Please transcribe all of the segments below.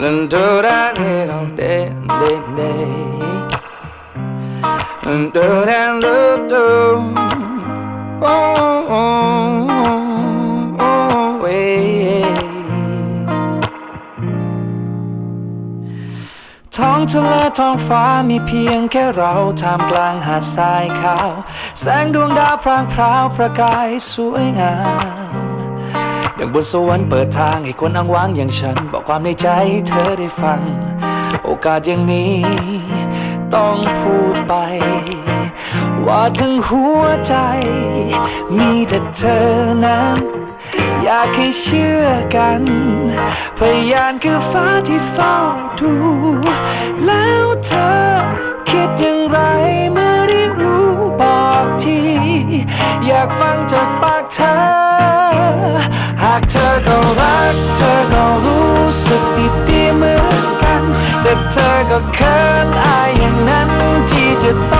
Dun do da de dum de de de. Dun do da do do. Oh oh oh oh yeah. ท้องทะเลท้องฟ้ามีเพียงแค่เราท่ามกลางหาดทรายขาว แสงดวงดาวพรางพราวประกายสวยงาม ดังบนสวรรค์เปิดทางให้คนอ้างว้างอย่างฉัน บอกความในใจเธอได้ฟัง โอกาสอย่างนี้ ต้องพูดไป ว่าทั้งหัวใจ มีแต่เธอนั้น อยากให้เชื่อกัน พยานคือฟ้าที่เฝ้าดู แล้วเธอคิดอย่างไรเมื่อได้รู้บอกที อยากฟังจากปากเธอ กเธอก็รัก เธอก็รู้สึกดีดีเหมือนกัน แต่เธอก็เขินอายอย่างนั้นที่จะต้อง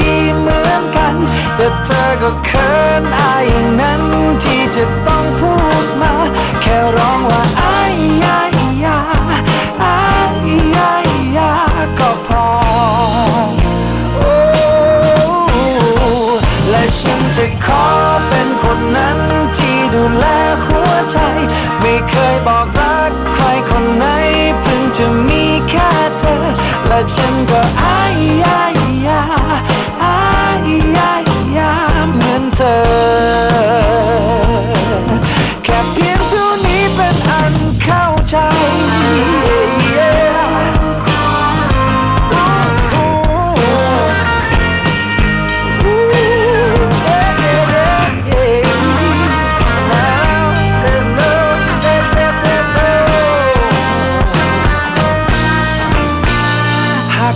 ดีๆเหมือนกัน แต่เธอก็เขินอายอย่างนั้นที่จะต้องพูดมา แค่ร้องว่าอายยายาอายยายาก็พอโอ้และฉันจะขอเป็นคนนั้นที่ดูแลหัวใจ ไม่เคยบอกรักใครคนไหนเพิ่งจะมีแค่เธอ และฉันก็อายยาย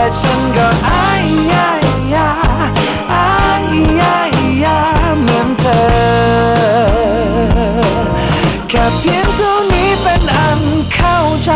แต่ฉันก็อายยายาอายยายาเหมือนเธอ แค่เพียงเท่านี้เป็นอันเข้าใจ